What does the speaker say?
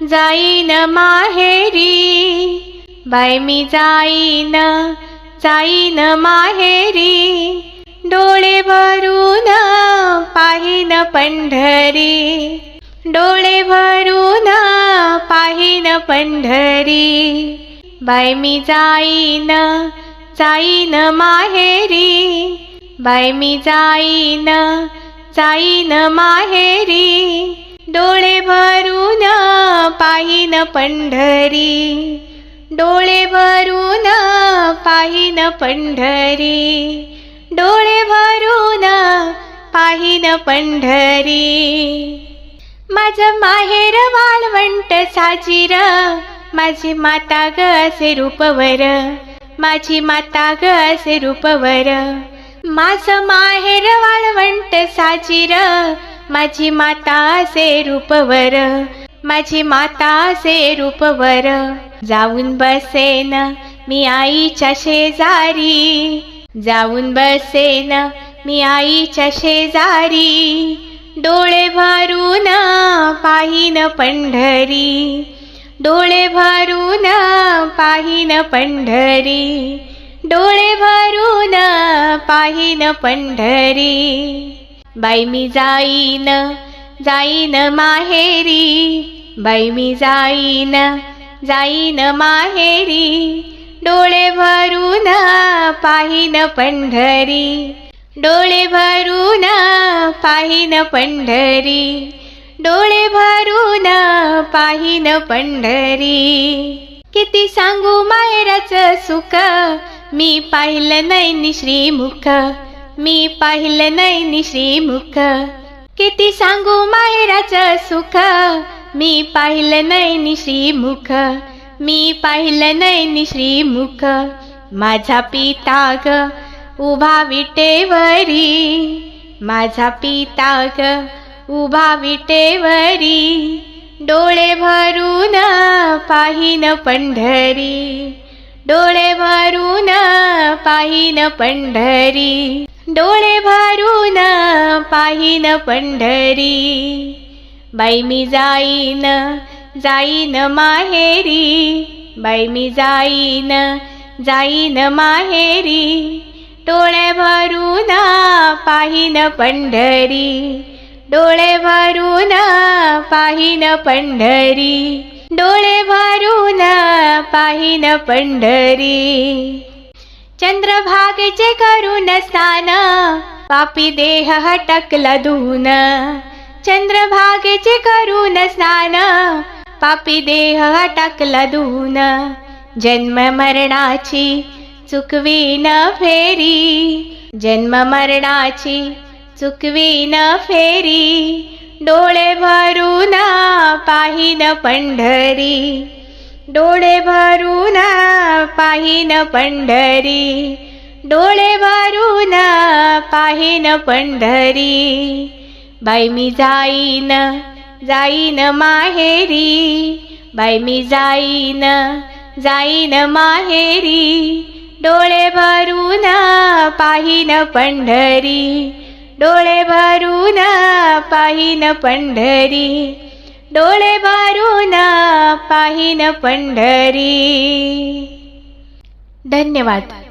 जाईन माहेरी. बाय मी जाईन जाईन माहेरी. डोळे भरून पाहिन पंढरी. डोळे भरून पाहिन पंढरी. बाय मी जाईन जाईन माहेरी. बाय मी जाईन जाईन माहेरी. डोळे भरून पाहिन पंढरी. डोळे भरून पाहिन पंढरी. डोळे भरून पाहिन पंढरी. माझं माहेर वाळवंट साजीर. माझी माता ग असे रूपवर. माझी माता ग असे रूपवर. माझं माहेर वाळवंट साजीर. माझी माता असे रूपवर. माझी माता असे रूपवर जाऊन बसेन मी आईच्या शेजारी. जाऊन बसेन मी आईच्या शेजारी. डोळे भरून पाहिन पंढरी. डोळे भरून पाहिन पंढरी. डोळे भरून पाहिन पंढरी. बाई मी जाईन जाईन माहेरी बाई मी जाईन जाईन माहेरी डोळे भरून पाहिन पंढरी डोळे भरून पाहिन पंढरी डोळे भरून पाहिन पंढरी. किती सांगू माहेराचं सुख मी पाहिलं नाही श्रीमुख मी पाहिलं नाही नि श्रीमुख. किती सांगू माहेराचं सुख? मी पाहिलं नाही श्रीमुख मी पाहिलं नाही श्रीमुख माझा पिता ग उभा विटेवरी. माझा पिता ग उभा विटेवरी. डोळे भरून पाहिन पंढरी. डोळे भरून पाहिन पंढरी. डोळे भरून पाहिन पंढरी. बाई मी जाईन जाईन माहेरी. बाई मी जाईन जाईन माहेरी. डोळे भरून पाहिन पंढरी. डोळे भरून पाहिन पंढरी. डोळे भरून पाहिन पंढरी. चंद्रभागेचे करून स्थान पापी देह हटकला धुन. चंद्रभागेचे करून स्नान पापी देह हटकला धुन. जन्म मरणाची चुकवी न फेरी. जन्म मरणाची चुकवी न फेरी. डोळे भरून पाहिन पंढरी. डोळे भरून पाहिन पंढरी. डोळे भरून पाहिन पंढरी. बाई मी जाईन जाईन माहेरी. बाई मी जाईन जाईन माहेरी. डोळे भरून पाहिन पंढरी. डोळे भरून पाहिन पंढरी. डोळे भरून पाहिन पंढरी. धन्यवाद.